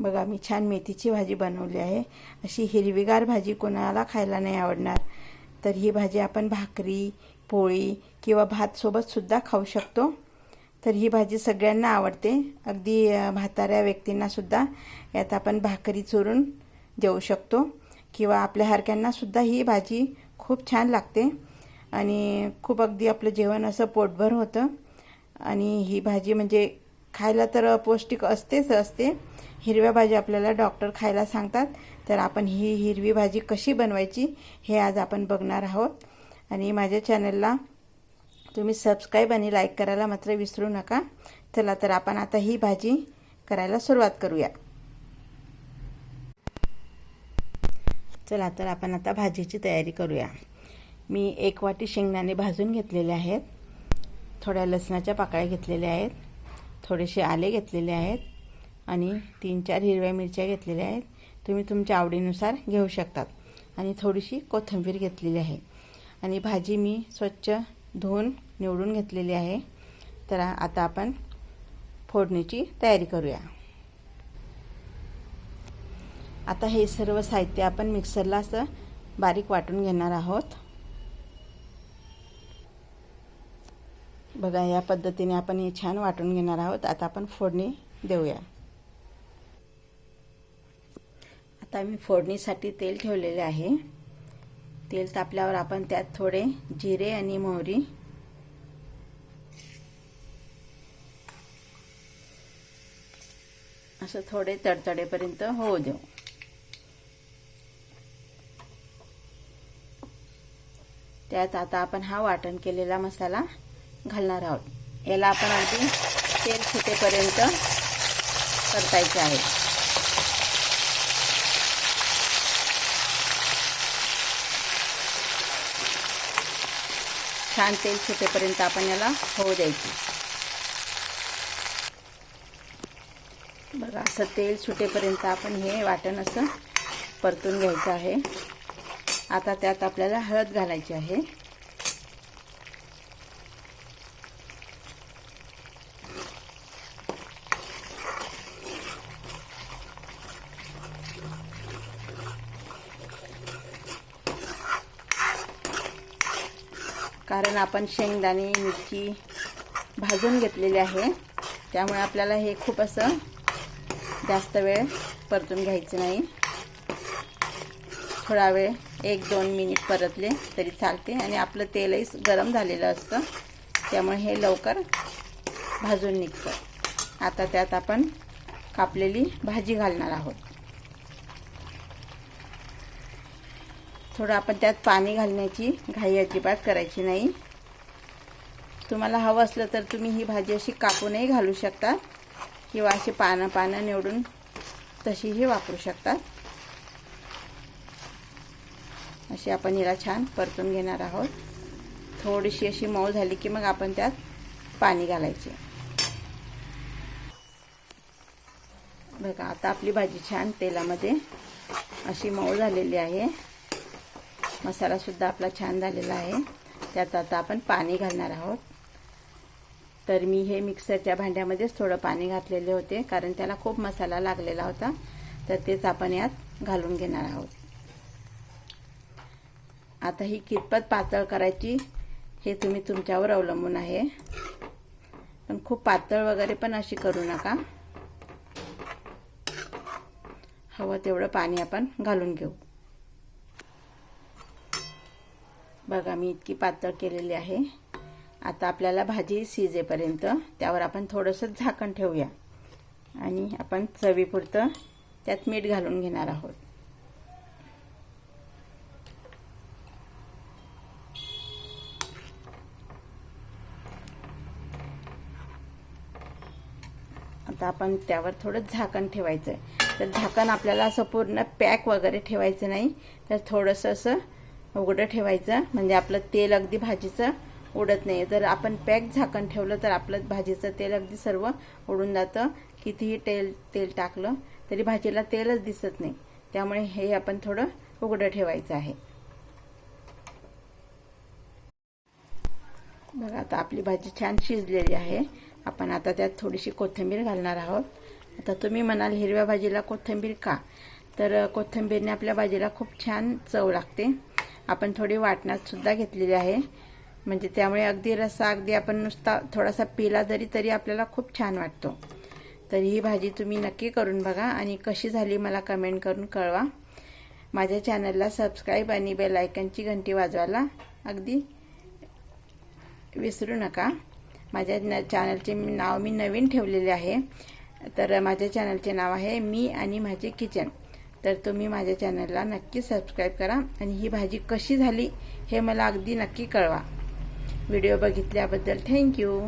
बघा मी छान मेथीची भाजी बनवली आहे. अशी हिरवीगार भाजी कोणाला खायला नाही आवडणार. तर ही भाजी आपण भाकरी पोळी किंवा भातसोबतसुद्धा खाऊ शकतो. तर ही भाजी सगळ्यांना आवडते. अगदी भाताऱ्या म्हाताऱ्या यात आपण भाकरी चोरून देऊ शकतो किंवा आपल्यासारख्यांनासुद्धा ही भाजी खूप छान लागते. आणि खूप अगदी आपलं जेवण असं पोटभर होतं. आणि ही भाजी म्हणजे खायला तर पौष्टिक असतेच असते. हिरव्या भाज्या आपल्याला डॉक्टर खायला सांगतात. तर आपण ही हिरवी भाजी कशी बनवायची हे आज आपण बघणार आहोत. आणि माझ्या चॅनलला तुम्ही सबस्क्राईब आणि लाईक करायला मात्र विसरू नका. चला तर आपण आता ही भाजी करायला सुरुवात करूया. चला तर आपण आता भाजीची तयारी करूया. मी एक वाटी शेंगदाणे भाजून घेतलेले आहेत. थोड्या लसणाच्या पाकळ्या घेतलेल्या आहेत. थोडेसे आले घेतलेले आहेत. आणि तीन चार हिरव्या मिरच्या घेतलेल्या आहेत. तुम्ही तुमच्या आवडीनुसार घेऊ शकतात. आणि थोडीशी कोथिंबीर घेतलेली आहे. आणि भाजी मी स्वच्छ धुवून निवडून घेतलेली आहे. तर आता आपण फोडणीची तयारी करूया. आता हे सर्व साहित्य आपण मिक्सरला असं बारीक वाटून घेणार आहोत. बघा या पद्धतीने आपण हे छान वाटून घेणार आहोत. आता आपण फोडणी देऊया. आता मी फोडणीसाठी तेल ठेवलेले आहे. तेल तापल्यावर आपण त्यात थोडे जिरे आणि मोहरी. असं थोडे तडतडेपर्यंत होऊ देऊ. त्यात आता आपण हा वाटण केलेला मसाला घालणार आहोत. याला आपण अगदी तेल सुटेपर्यंत परतायचे आहे. छान तेल सुटेपर्यंत आपण याला होऊ द्यायचे. बघा असं तेल सुटेपर्यंत आपण हे वाटण असं परतून घ्यायचं आहे. आता त्यात आपल्याला हळद घालायची आहे. कारण आपण शेंगदाणे मिरची भाजून घेतलेली आहे. त्यामुळे आपल्याला हे खूप असं जास्त वेळ परतून घ्यायचं नाही. थोडा वेळ एक दोन मिनिट परतले तरी चालते आणि आपलं तेलही गरम झालेलं असतं. त्यामुळे हे लवकर भाजून निघतं. आता त्यात आपण कापलेली भाजी घालणार आहोत. थोडं आपण त्यात पाणी घालण्याची घाई अजिबात करायची नाही. तुम्हाला हवं असलं तर तुम्ही ही भाजी अशी कापूनही घालू शकता किंवा अशी पानं पानं निवडून तशीही वापरू शकतात अशी आपण हिला छान परतून घेणार आहोत. थोडीशी अशी मऊ झाली की मग आपण त्यात पाणी घालायचे. बघा आता आपली भाजी छान तेलामध्ये अशी मऊ झालेली आहे. मसालासुद्धा आपला छान झालेला आहे. त्यात आता आपण पाणी घालणार आहोत. तर मी हे मिक्सरच्या भांड्यामध्येच थोडं पाणी घातलेले होते कारण त्याला खूप मसाला लागलेला होता. तर तेच आपण यात घालून घेणार आहोत. आता ही कितपत पातळ करायची हे तुम्ही तुमच्यावर अवलंबून आहे. पण खूप पातळ वगैरे पण अशी करू नका. हवं तेवढं पाणी आपण घालून घेऊ. बघा मी इतकी पातळ केलेली आहे. आता आपल्याला भाजी शिजेपर्यंत त्यावर आपण थोडंसं झाकण ठेवूया. आणि आपण चवीपुरतं त्यात मीठ घालून घेणार आहोत. आता आपण त्यावर थोडं झाकण ठेवायचं आहे तर झाकण आपल्याला असं पूर्ण पॅक वगैरे ठेवायचं नाही. तर थोडंसं असं उघडं ठेवायचं. म्हणजे आपलं तेल अगदी भाजीचं उडत नाही. जर आपण पॅक झाकण ठेवलं तर आपलं भाजीचं तेल अगदी सर्व उडून जातं. कितीही तेल तेल टाकलं तरी भाजीला तेलच दिसत नाही. त्यामुळे हे आपण थोडं उघडं ठेवायचं आहे. बघा आता आपली भाजी छान शिजलेली आहे. आपण आता त्यात थोडीशी कोथिंबीर घालणार आहोत. आता तुम्ही म्हणाल हिरव्या भाजीला कोथिंबीर का? तर कोथिंबीरने आपल्या भाजीला खूप छान चव लागते. आपण थोडी वाटणात सुद्धा घेतलेली आहे. म्हणजे त्यामुळे अगदी रस्सा अगदी आपण नुसता थोडासा पिला जरी तरी आपल्याला खूप छान वाटतो. तर ही भाजी तुम्ही नक्की करून बघा आणि कशी झाली मला कमेंट करून कळवा. माझ्या चॅनलला सबस्क्राईब आणि बेल आयकनची घंटी वाजवायला अगदी विसरू नका. माझ्या न चॅनलचे नाव मी नवीन ठेवलेले आहे. तर माझ्या चॅनलचे नाव आहे मी आणि माझे किचन. तर तुम्ही माझ्या चॅनलला नक्की सबस्क्राईब करा आणि ही भाजी कशी झाली हे मला अगदी नक्की कळवा. व्हिडिओ बघितल्याबद्दल थँक्यू.